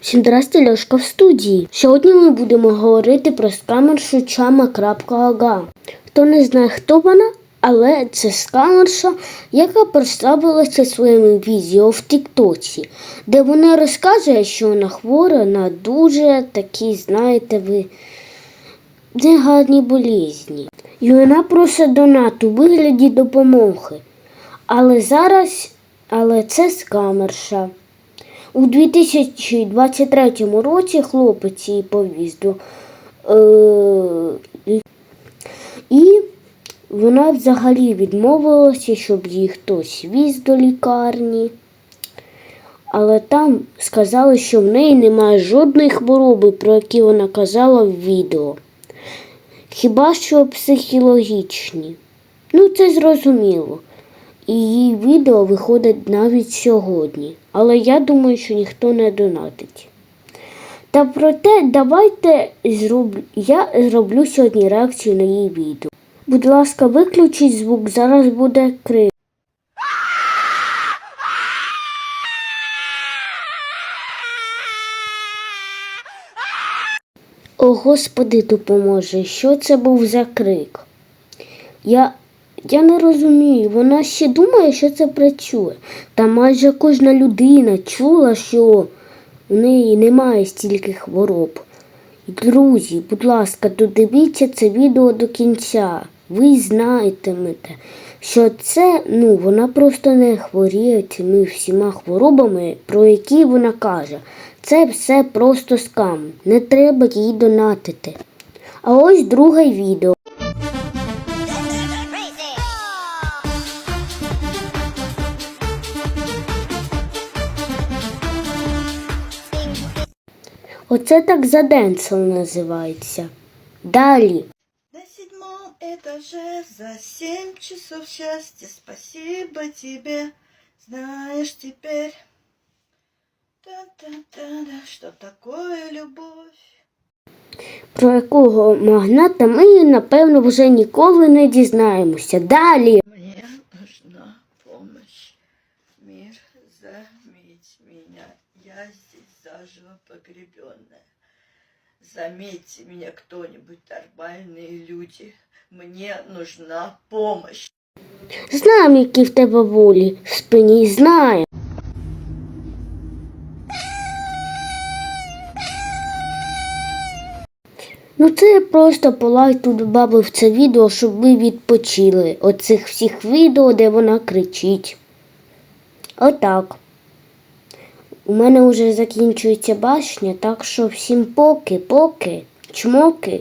Всім здрасте, Льошка в студії. Сьогодні ми будемо говорити про скамершу Чама.ага. Хто не знає, хто вона, але це скамерша, яка представилася своїми відео в Тіктоці, де вона розказує, що вона хвора на дуже такі, знаєте ви, негарні болізні. І вона просить донат у вигляді допомоги. Але зараз, але це скамерша. У 2023 році хлопець її повіз до е, і вона взагалі відмовилася, щоб її хтось віз до лікарні. Але там сказали, що в неї немає жодної хвороби, про які вона казала в відео. Хіба що психологічні. Ну, це зрозуміло. І її відео виходить навіть сьогодні. Але я думаю, що ніхто не донатить. Та проте давайте зроблю. Я зроблю сьогодні реакцію на її відео. Будь ласка, виключіть звук, зараз буде крик. О, Господи, допоможе, що це був за крик? Я, я не розумію, вона ще думає, що це працює. Та майже кожна людина чула, що у неї немає стільки хвороб. Друзі, будь ласка, додивіться це відео до кінця. Ви знатимете, що це, ну, вона просто не хворіє цими всіма хворобами, про які вона каже. Це все просто скам. Не треба їй донатити. А ось друге відео. Оце так заденсел називається. Далі. На седьмом этаже за семь часов счастья спасибо тебе. Знаешь теперь, та-та-та-да, что такое любовь. Про якого магната ми, напевно, вже ніколи не дізнаємося. Далі. Мне нужна помощь. Мир, заметь меня. Я здесь заживо погребенная. Заметьте меня кто-нибудь, нормальные люди. Мне нужна помощь. Знаємо, які в тебе волі в спині, знаємо. Ну це я просто полайк тут додав це відео, щоб ви відпочили оцих всіх відео, де вона кричить. Отак. У мене вже закінчується башня, так що всім поки, поки, чмоки.